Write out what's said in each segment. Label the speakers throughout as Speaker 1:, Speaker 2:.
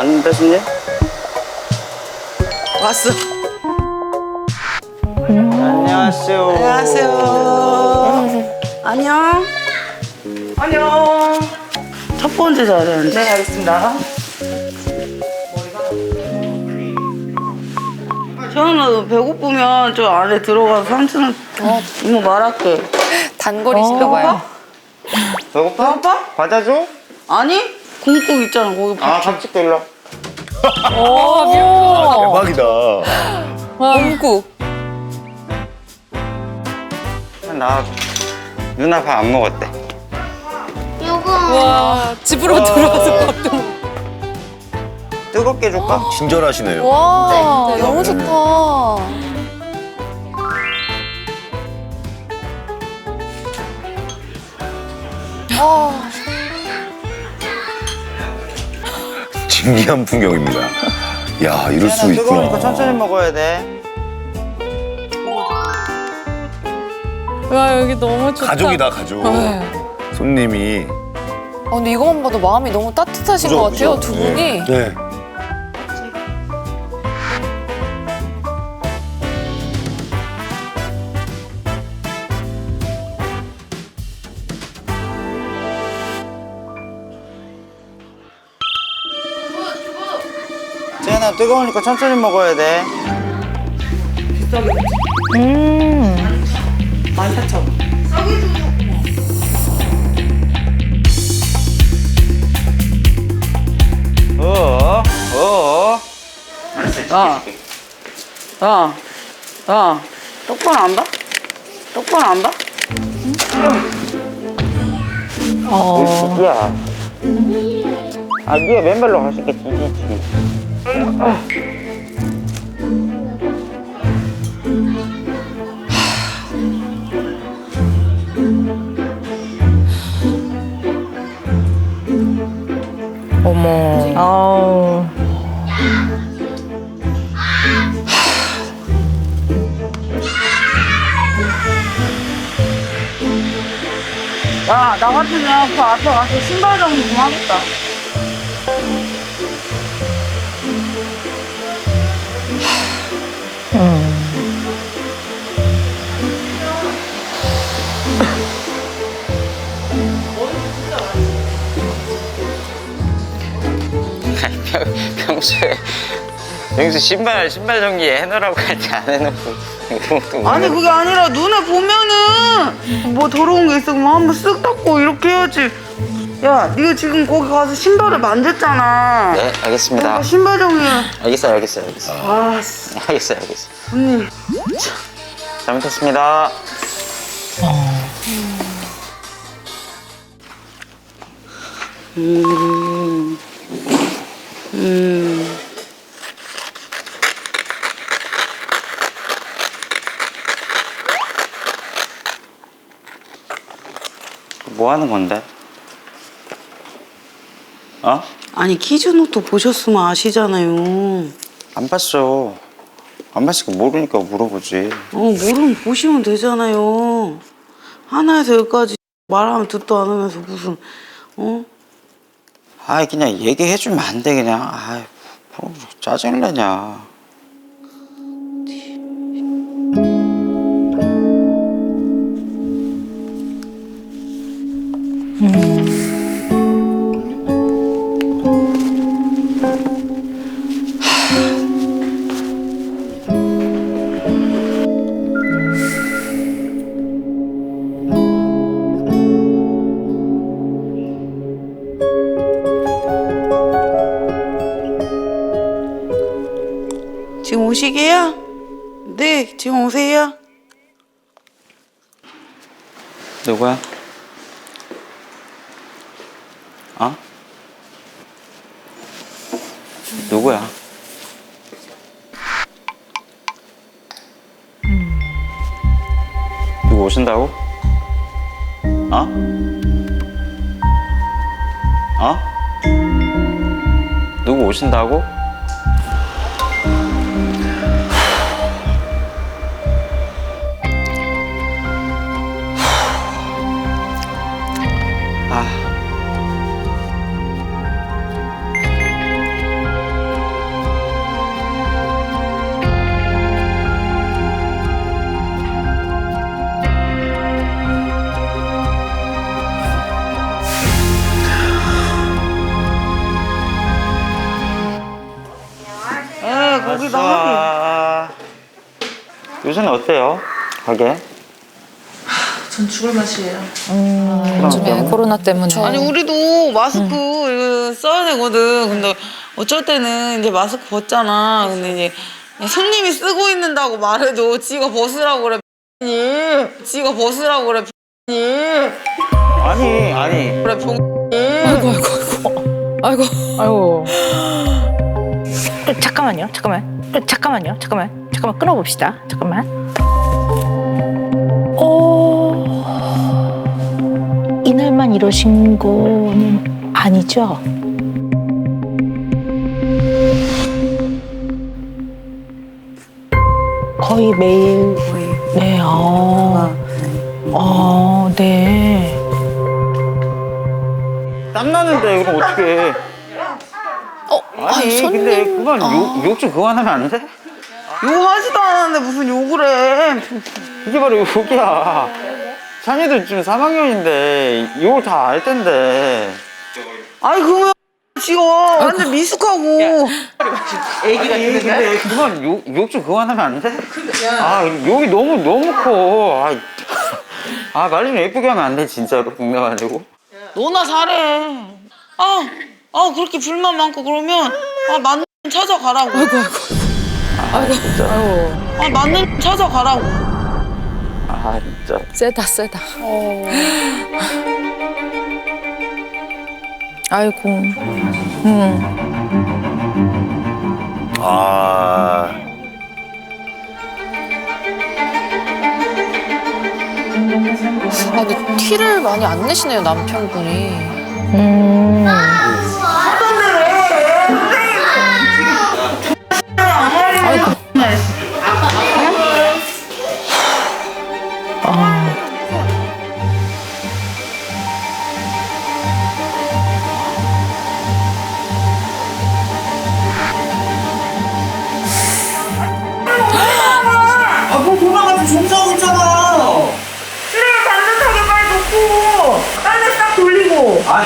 Speaker 1: 왔는데 손님?
Speaker 2: 왔어.
Speaker 1: 안녕하세요.
Speaker 2: 안녕하세요. 안녕. 안녕. 첫 번째 자리인데. 네, 알겠습니다. 저는 배고프면 저 안에 들어가서 삼촌은 이모 말할게.
Speaker 3: 단거리신가 봐요.
Speaker 1: 배고파?
Speaker 2: 배고파?
Speaker 1: 과자 줘?
Speaker 2: 아니? 공국 있잖아. 거기 밥
Speaker 1: 아, 밥 찍고 일로.
Speaker 4: 대박이다.
Speaker 3: 공국.
Speaker 1: 나 누나 밥 안 먹었대.
Speaker 3: 와, 집으로 들어와서 밥도 먹
Speaker 1: 뜨겁게 줄까?
Speaker 4: 친절하시네요.
Speaker 3: 와, 너무 좋다. 아,
Speaker 4: 신기한 풍경입니다. 야, 이럴
Speaker 1: 수나 뜨거우니까
Speaker 4: 있구나.
Speaker 1: 천천히 먹어야 돼.
Speaker 3: 와, 여기 너무 좋다.
Speaker 4: 가족이다, 가족.
Speaker 3: 네.
Speaker 4: 손님이.
Speaker 3: 아, 근데 이것만 봐도 마음이 너무 따뜻하신
Speaker 4: 그죠,
Speaker 3: 것 같아요,
Speaker 4: 그죠?
Speaker 3: 두 분이.
Speaker 4: 네.
Speaker 1: 뜨거우니까 천천히 먹어야 돼. 어, 어.
Speaker 2: 야, 야, 야, 똑바로 안 봐? 똑바로 안 봐?
Speaker 1: 야. 아, 네가 맨발로 갈 수 있겠지, 지지.
Speaker 2: 야, 나 같으면 그 앞에 가서 신발 정리 좀 하겠다.
Speaker 1: 평소에 평소 신발 신발 정리 해놓으라고 할 때 안 해놓고
Speaker 2: 아니 그게 아니라 눈에 보면은 뭐 더러운 게 있으면 한번 쓱 닦고 이렇게 해야지. 야, 네가 지금 거기 가서 신발을 만졌잖아.
Speaker 1: 네 알겠습니다
Speaker 2: 그러니까 신발 정리.
Speaker 1: 알겠어요 알겠어요 알겠어요
Speaker 2: 아, 씨,
Speaker 1: 알겠어요 알겠어요
Speaker 2: 언니.
Speaker 1: 잘못했습니다
Speaker 2: 음, 음.
Speaker 1: 뭐 하는 건데? 어?
Speaker 2: 아니 키즈노트 보셨으면 아시잖아요.
Speaker 1: 안 봤어 안 봤으니까 모르니까 물어보지
Speaker 2: 어 모르면 보시면 되잖아요. 하나에서 열까지 말하면 듣도 않으면서 무슨 어?
Speaker 1: 아이 그냥 얘기해주면 안 돼 그냥 아이 뭐 짜증 내냐
Speaker 2: 지금 오시게요? 네, 지금 오세요.
Speaker 1: 누구야? 어? 누구야? 누구 오신다고? 어? 어? 누구 오신다고? 어때요? 가게?
Speaker 2: 전 죽을 맛이에요.
Speaker 3: 요즘에 코로나 때문에.
Speaker 2: 아니 우리도 마스크 이거 써야 되거든. 근데 어쩔 때는 이제 마스크 벗잖아. 근데 이제 손님이 쓰고 있는다고 말해도 지가 벗으라고 그래. 님, 지가 벗으라고 그래. 님,
Speaker 1: 아니 아니
Speaker 2: 그래 병.
Speaker 3: 아이고 아이고 아이고. 아이고.
Speaker 5: 그, 잠깐만요. 잠깐만. 그, 잠깐만요. 잠깐만. 잠깐만 끊어봅시다. 잠깐만. 이날만 이러신 거는 아니죠? 거의 매일. 네. 아. 아, 네.
Speaker 1: 땀 나는데 그럼 어떻게?
Speaker 3: 어,
Speaker 1: 아니
Speaker 3: 손님.
Speaker 1: 근데 그만 욕좀 그만하면 안 돼?
Speaker 2: 욕하지도 않았는데 무슨 욕을 해.
Speaker 1: 이게 바로 욕이야. 자네들 지금 3학년인데 욕을 다알 텐데.
Speaker 2: 아니 그러면 지가 완전 미숙하고.
Speaker 1: 애기가 근데 그만 욕좀 그만하면 안 돼? 아 욕이 너무 너무 커. 아, 아 말 좀 예쁘게 하면 안 돼 진짜로 농담아니고.
Speaker 2: 너나 잘해. 아, 아 그렇게 불만 많고 그러면 아 맞는 놈 찾아가라고. 아이고 아이고. 아 맞는 놈 찾아가라고.
Speaker 1: 아 진짜.
Speaker 3: 세다 세다. 아이고. 음.
Speaker 4: 아
Speaker 3: 아 근데 티를 많이 안 내시네요 남편분이.
Speaker 5: 음.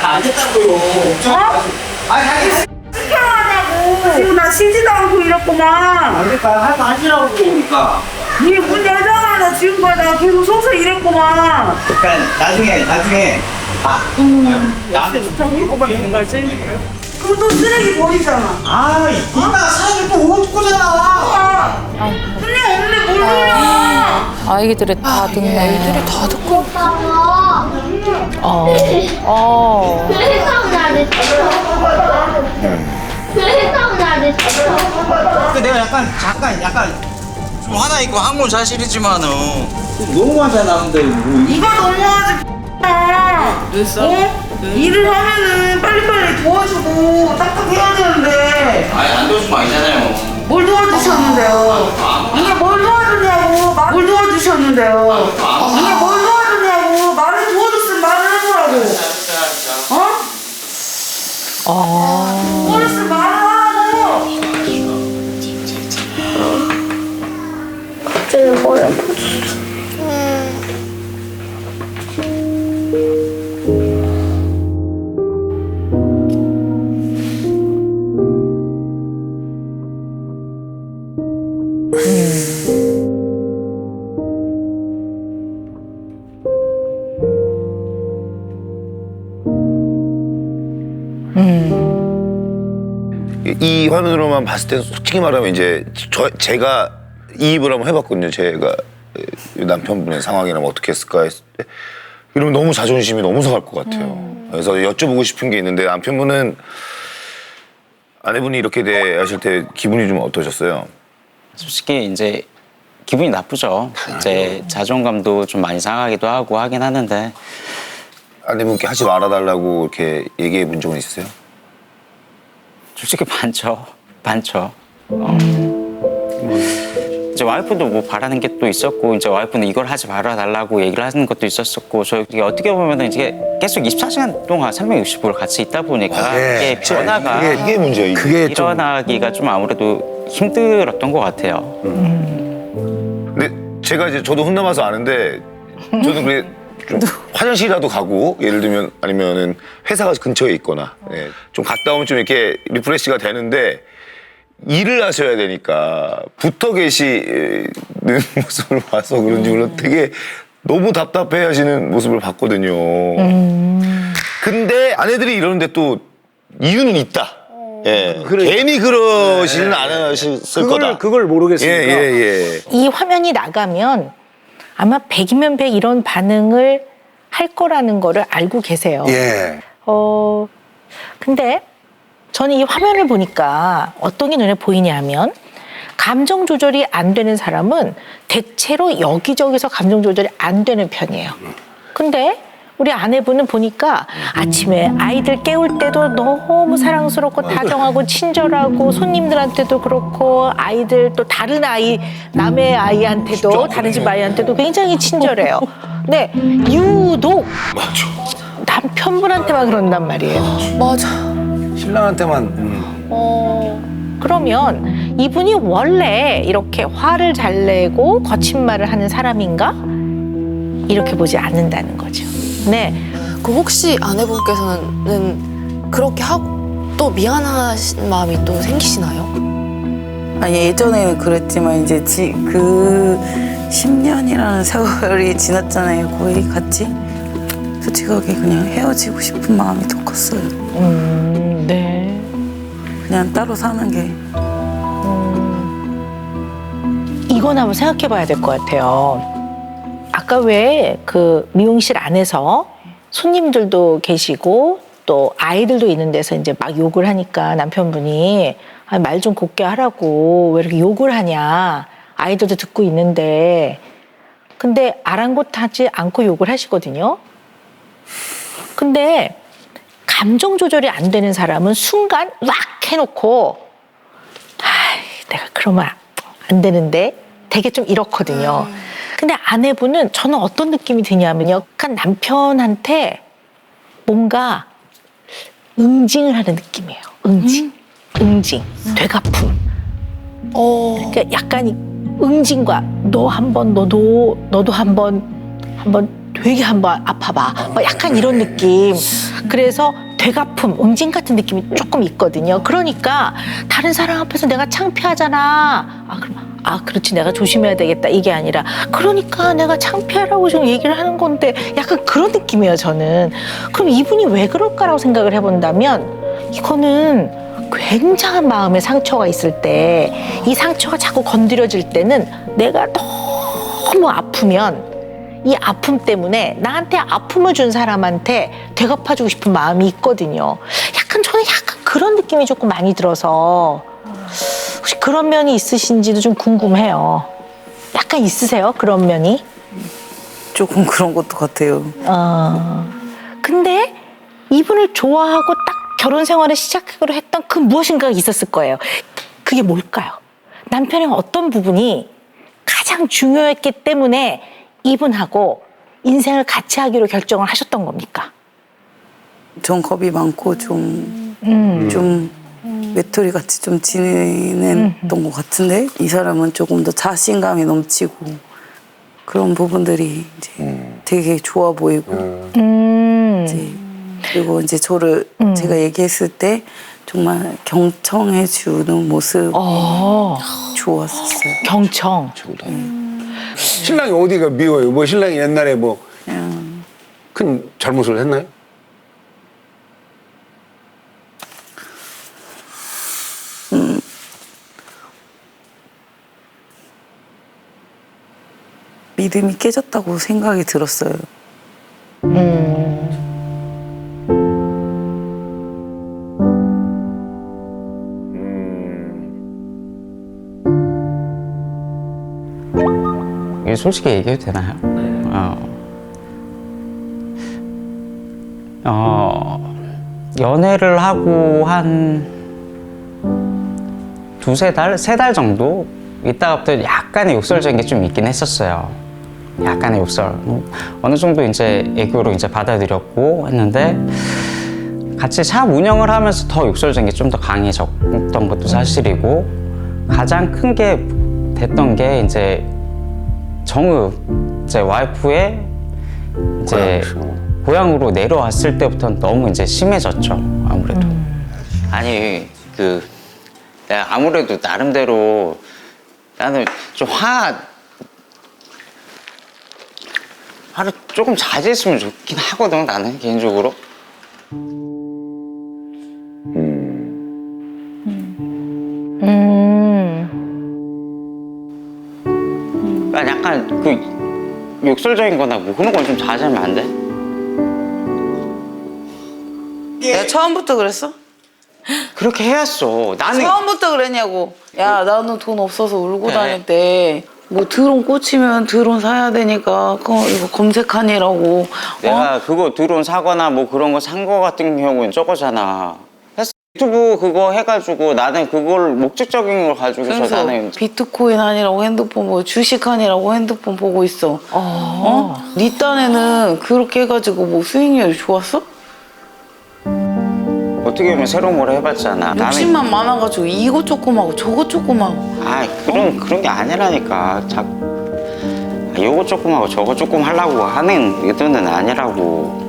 Speaker 1: 안 됐다고요.
Speaker 2: 어?
Speaker 1: 아니 아니.
Speaker 2: 지금 나 쉬지도 않고 이랬구만.
Speaker 1: 그러니까 할거 하시라고 그러니까.
Speaker 2: 니문 열잖아. 나 지금까지 나 계속 서서 이랬구만.
Speaker 1: 그러니까 나중에 나중에. 아. 나한테 조금만 있는 거지?
Speaker 2: 그럼 또 쓰레기 버리잖아.
Speaker 1: 아 이따가 사람들 또옷 꼬잖아.
Speaker 2: 아, 손님 없는데 뭘 돌려.
Speaker 3: 아이들이 다 듣네. 아이들이 다 듣고.
Speaker 5: 어.
Speaker 3: 어.
Speaker 6: 세상 잘했어. 세상 잘했어.
Speaker 1: 그 내가 약간 잠깐 약간 좀 하나 있고 한건 사실이지만은 너무하잖아 근데 뭐
Speaker 2: 이거 너무하지. 됐어? 어? 일을 하면은 빨리빨리 도와주고 딱딱해야 되는데
Speaker 1: 아니 안 도와주면 아니잖아요
Speaker 2: 뭘 도와주셨는데요? 이게 뭘 도와주냐고 말- 뭘 도와주셨는데요? 이게 뭘 도와주냐고 말을 도와줬으면 말을 해보라고 어?
Speaker 5: 어.
Speaker 4: 봤을 때 솔직히 말하면 이제 저 제가 이입을 한번 해봤거든요. 제가 남편분의 상황이라면 어떻게 했을까 했을 때 이러면 너무 자존심이 너무 상할 것 같아요. 그래서 여쭤보고 싶은 게 있는데 남편분은 아내분이 이렇게 대하실 때 기분이 좀 어떠셨어요?
Speaker 1: 솔직히 이제 기분이 나쁘죠 이제 자존감도 좀 많이 상하기도 하고 하긴 하는데
Speaker 4: 아내분께 하지 말아달라고 이렇게 얘기해 본 적은 있으세요?
Speaker 1: 솔직히 많죠 많죠 어. 이제 와이프도 뭐 바라는 게 또 있었고 이제 와이프는 이걸 하지 말아 달라고 얘기를 하는 것도 있었었고 저희 이게 어떻게 보면은 이게 계속 24시간 동안 365일 같이 있다 보니까 이게 변화가
Speaker 4: 그게, 이게 문제예요. 그게 좀
Speaker 1: 일어나기가 좀 아무래도 힘들었던 것 같아요.
Speaker 4: 근데 제가 이제 저도 혼남아서 아는데 저도 그래 좀 화장실이라도 가고 예를 들면 아니면은 회사가 근처에 있거나 예, 좀 갔다 오면 좀 이렇게 리프레시가 되는데 일을 하셔야 되니까 붙어 계시는 모습을 봐서 그런지 몰라 되게 너무 답답해 하시는 모습을 봤거든요. 근데 아내들이 이러는데 또 이유는 있다. 예.
Speaker 7: 그래.
Speaker 4: 괜히 그러시는 않으셨을
Speaker 7: 그걸
Speaker 4: 거다.
Speaker 7: 그걸
Speaker 4: 예,
Speaker 7: 모르겠으니까.
Speaker 4: 예, 예.
Speaker 5: 이 화면이 나가면 아마 100이면 100 이런 반응을 할 거라는 거를 알고 계세요.
Speaker 7: 예.
Speaker 5: 어, 근데 저는 이 화면을 보니까 어떤 게 눈에 보이냐면 감정 조절이 안 되는 사람은 대체로 여기저기서 감정 조절이 안 되는 편이에요. 근데 우리 아내분은 보니까 아침에 아이들 깨울 때도 너무 사랑스럽고 다정하고 친절하고 손님들한테도 그렇고 아이들 또 다른 아이 남의 아이한테도 다른 집 아이한테도 굉장히 친절해요. 근데 유독 남편분한테만 그런단 말이에요.
Speaker 3: 맞아.
Speaker 7: 신랑한테만 음.
Speaker 3: 어.
Speaker 5: 그러면 이분이 원래 이렇게 화를 잘 내고 거친 말을 하는 사람인가? 이렇게 보지 않는다는 거죠. 네.
Speaker 3: 그 혹시 아내분께서는 그렇게 하고 또 미안하신 마음이 또 생기시나요?
Speaker 8: 아니 예전에는 그랬지만 이제 지, 그 10년이라는 세월이 지났잖아요 거의 같이 솔직하게 그냥 헤어지고 싶은 마음이 더 컸어요
Speaker 5: 음, 네.
Speaker 8: 그냥 따로 사는 게
Speaker 5: 이건 한번 생각해 봐야 될 것 같아요. 아까 왜 그 미용실 안에서 손님들도 계시고 또 아이들도 있는 데서 이제 막 욕을 하니까 남편분이 아, 말좀 곱게 하라고 왜 이렇게 욕을 하냐. 아이들도 듣고 있는데. 근데 아랑곳하지 않고 욕을 하시거든요. 근데 감정 조절이 안 되는 사람은 순간 막 해놓고 아이, 내가 그러면 안 되는데 되게 좀 이렇거든요. 근데 아내분은 저는 어떤 느낌이 드냐면요. 약간 남편한테 뭔가 응징을 하는 느낌이에요. 응징. 응징. 되갚음.
Speaker 3: 어.
Speaker 5: 그러니까 약간 이 응징과 너 한번 너도 너도 한번 한번 되게 한번 아파봐. 뭐 약간 이런 느낌. 그래서 되갚음, 응징 같은 느낌이 조금 있거든요. 그러니까 다른 사람 앞에서 내가 창피하잖아. 아 그럼 아 그렇지 내가 조심해야 되겠다 이게 아니라 그러니까 내가 창피하라고 지금 얘기를 하는 건데 약간 그런 느낌이에요 저는. 그럼 이분이 왜 그럴까라고 생각을 해 본다면 이거는 굉장한 마음의 상처가 있을 때 이 상처가 자꾸 건드려질 때는 내가 너무 아프면 이 아픔 때문에 나한테 아픔을 준 사람한테 되갚아주고 싶은 마음이 있거든요. 약간 저는 약간 그런 느낌이 조금 많이 들어서 혹시 그런 면이 있으신지도 좀 궁금해요. 약간 있으세요? 그런 면이?
Speaker 8: 조금 그런 것도 같아요
Speaker 5: 어. 근데 이분을 좋아하고 딱 결혼 생활을 시작하기로 했던 그 무엇인가가 있었을 거예요. 그게 뭘까요? 남편의 어떤 부분이 가장 중요했기 때문에 이분하고 인생을 같이 하기로 결정을 하셨던 겁니까?
Speaker 8: 좀 겁이 많고 좀
Speaker 5: 음.
Speaker 8: 좀 외톨이 같이 좀 지내는 것 같은데 이 사람은 조금 더 자신감이 넘치고 그런 부분들이 이제 되게 좋아 보이고
Speaker 5: 음.
Speaker 8: 이제 그리고 이제 저를
Speaker 5: 음.
Speaker 8: 제가 얘기했을 때 정말 경청해 주는 모습
Speaker 5: 어,
Speaker 8: 좋았었어요.
Speaker 5: 경청.
Speaker 4: 최고다.
Speaker 7: 신랑이 어디가 미워요? 뭐 신랑이 옛날에 뭐큰 잘못을 했나요?
Speaker 8: 믿음이 깨졌다고 생각이 들었어요.
Speaker 1: 이게 솔직히 얘기해도 되나요? 어. 어, 연애를 하고 한 두세 달, 세 달 정도 있다가부터 약간의 욕설적인 게 좀 있긴 했었어요. 약간의 욕설. 음, 어느 정도 이제 애교로 이제 받아들였고 했는데 같이 샵 운영을 하면서 더 욕설적인 게 좀 더 강해졌던 것도 사실이고 가장 큰 게 됐던 게 이제 정읍 제 와이프의 이제 고향으로. 내려왔을 때부터 너무 이제 심해졌죠 아무래도. 아니 그 내가 아무래도 나름대로 나는 좀 화 화를 조금 자제했으면 좋긴 하거든 나는 개인적으로. 난 약간 그 욕설적인 거나 뭐 그런 건좀 자제하면 안 돼?
Speaker 2: 내가 처음부터 그랬어?
Speaker 1: 그렇게 해왔어 나는
Speaker 2: 처음부터 그랬냐고. 야, 나는 돈 없어서 울고
Speaker 1: 네.
Speaker 2: 다닐 때. 뭐 드론 꽂히면 드론 사야 되니까 그거 이거 검색하니라고 어?
Speaker 1: 내가 그거 드론 사거나 뭐 그런 거 산 거 같은 경우는 저거잖아. 유튜브 그거 해가지고 나는 그걸 목적적인 걸 가지고서
Speaker 2: 그래서
Speaker 1: 나는
Speaker 2: 비트코인 하니라고 핸드폰 보고 주식 하니라고 핸드폰 보고 있어 어? 네 딴에는 그렇게 해가지고 뭐 수익률이 좋았어?
Speaker 1: 어떻게 보면 새로운 걸 해봤잖아. 나는
Speaker 2: 욕심만 많아가지고 이거 조금 하고 저거 조금 하고
Speaker 1: 아 그런 그런 게 아니라니까. 자, 아, 요거 조금 하고 저거 조금 하려고 하는 의도는 아니라고.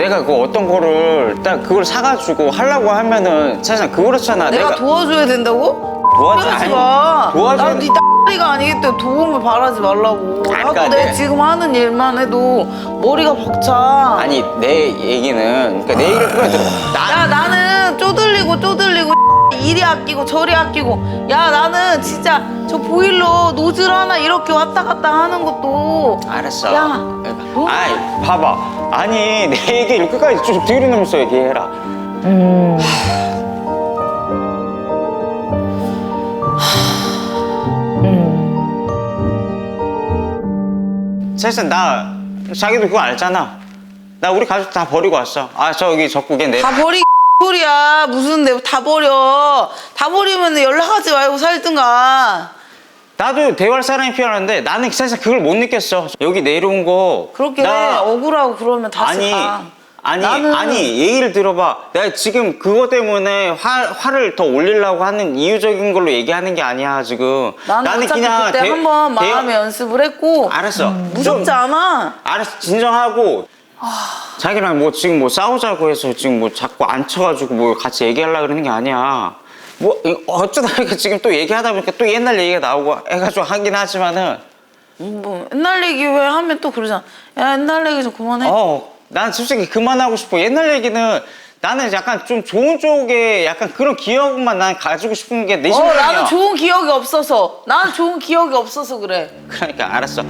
Speaker 1: 내가 그 어떤 거를 딱 그걸 사가지고 하려고 하면은 사실 그렇잖아.
Speaker 2: 내가, 도와줘야 된다고?
Speaker 1: 도와줘-
Speaker 2: 그러지
Speaker 1: 아니,
Speaker 2: 마.
Speaker 1: 도와줘야-
Speaker 2: 난네 딸이가 아니기 때문에 도움을 바라지 말라고. 나도
Speaker 1: 그러니까
Speaker 2: 내
Speaker 1: 내-
Speaker 2: 지금 하는 일만 해도 머리가 벅차.
Speaker 1: 아니 내 얘기는 그러니까 내 얘기를 그냥 들어. 나
Speaker 2: 야 나는 쪼들리고 쪼들리고 이리 아끼고 저리 아끼고 야 나는 진짜 저 보일러 노즐 하나 이렇게 왔다 갔다 하는 것도
Speaker 1: 알았어.
Speaker 2: 야, 너-
Speaker 1: 아이, 봐봐. 아니, 내 얘기를 끝까지 좀 들으면서 얘기해라. 사실 나 자기도 그거 알잖아. 나 우리 가족 다 버리고 왔어. 아 저기 적국에 내.
Speaker 2: 다 버리 소리야 무슨 내 다 버려 다 버리면 연락하지 말고 살든가
Speaker 1: 나도 대화할 사람이 필요한데 나는 사실 그걸 못 느꼈어. 여기 내려온 거.
Speaker 2: 그렇게
Speaker 1: 나-
Speaker 2: 억울하고 그러면 다시
Speaker 1: 아니
Speaker 2: 가
Speaker 1: 아니
Speaker 2: 나는-
Speaker 1: 아니 얘기를 들어봐. 내가 지금 그거 때문에 화, 화를 더 올리려고 하는 이유적인 걸로 얘기하는 게 아니야 지금.
Speaker 2: 나는, 어차피 그때
Speaker 1: 대-
Speaker 2: 한번 마음의 연습을 했고
Speaker 1: 알았어.
Speaker 2: 무섭지
Speaker 1: 좀-
Speaker 2: 않아?
Speaker 1: 알았어. 진정하고. 자기랑 뭐 지금 뭐 싸우자고 해서 지금 뭐 자꾸 앉혀가지고 뭐 같이 얘기하려고 그러는 게 아니야 뭐 이- 어쩌다 보니까 지금 또 얘기하다 보니까 또 옛날 얘기가 나오고 해가지고 하긴 하지만은
Speaker 2: 뭐 옛날 얘기 왜 하면 또 그러잖아 야 옛날 얘기 좀 그만해
Speaker 1: 어, 난 솔직히 그만하고 싶어. 옛날 얘기는 나는 약간 좀 좋은 쪽에 약간 그런 기억만 난 가지고 싶은 게 내
Speaker 2: 어,
Speaker 1: 심정이야.
Speaker 2: 나는 좋은 기억이 없어서. 나는 좋은 기억이 없어서 그래.
Speaker 1: 그러니까 알았어.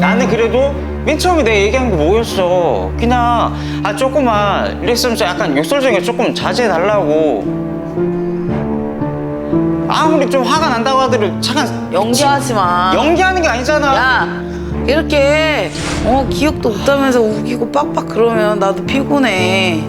Speaker 1: 나는 그래도 맨 처음에 내가 얘기한 게 뭐였어. 그냥 아 조금만 이랬으면 약간 욕설적인 거 조금 자제해 달라고. 아무리 좀 화가 난다고 하더라도 잠깐
Speaker 2: 연기하지 마.
Speaker 1: 연기하는 게 아니잖아.
Speaker 2: 야, 이렇게 어 기억도 없다면서 우기고 빡빡 그러면 나도 피곤해.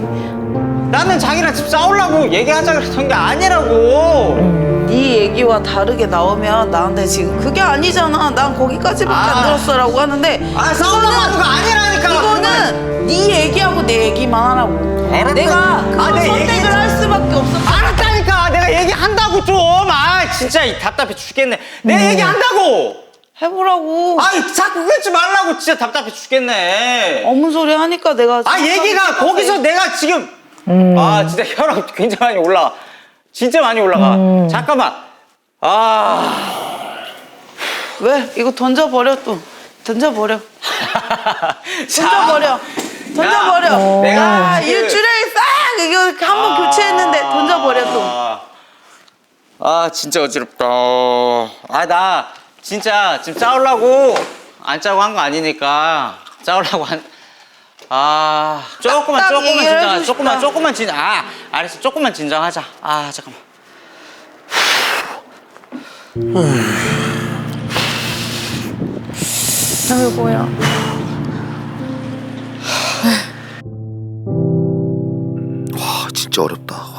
Speaker 1: 나는 자기랑 집 싸우려고 얘기하자 그랬던 게 아니라고.
Speaker 2: 네 얘기와 다르게 나오면 나한테 지금 그게 아니잖아. 난 거기까지밖에
Speaker 1: 아.
Speaker 2: 안 들었어라고 하는데.
Speaker 1: 아 싸우려고 하는 거 아니라니까.
Speaker 2: 이거는 네 얘기하고 내 얘기만 하라고.
Speaker 1: 알았다.
Speaker 2: 내가 그
Speaker 1: 아, 내
Speaker 2: 선택을 할 수밖에 없었어.
Speaker 1: 알았다니까 내가 얘기한다고 좀. 아 진짜 이 답답해 죽겠네. 내가
Speaker 2: 음.
Speaker 1: 얘기한다고.
Speaker 2: 해보라고.
Speaker 1: 아이 자꾸 그러지 말라고 진짜 답답해 죽겠네.
Speaker 2: 어문 소리 하니까 내가.
Speaker 1: 아 얘기가 거기서 내가 지금 아 진짜 혈압 굉장히 많이 올라가. 진짜 많이 올라가. 잠깐만. 아.
Speaker 2: 왜? 이거 던져 버려 또. 던져 버려. 던져 버려. 던져 버려.
Speaker 1: 내가
Speaker 2: 야,
Speaker 1: 그-
Speaker 2: 일주일에 싹 이거 한 번 교체했는데 던져 버려 또.
Speaker 1: 아, 아 진짜 어지럽다. 아 나 진짜 지금 싸우려고 안 짜고 한 거 아니니까 싸우려고 한. 아 조금만
Speaker 2: 딱
Speaker 1: 조금만
Speaker 2: 얘기를
Speaker 1: 진정
Speaker 2: 해주고
Speaker 1: 조금만
Speaker 2: 싶다.
Speaker 1: 조금만 진정 아 알았어 조금만 진정하자 아 잠깐만
Speaker 2: 아이고야.
Speaker 4: 아 진짜 어렵다.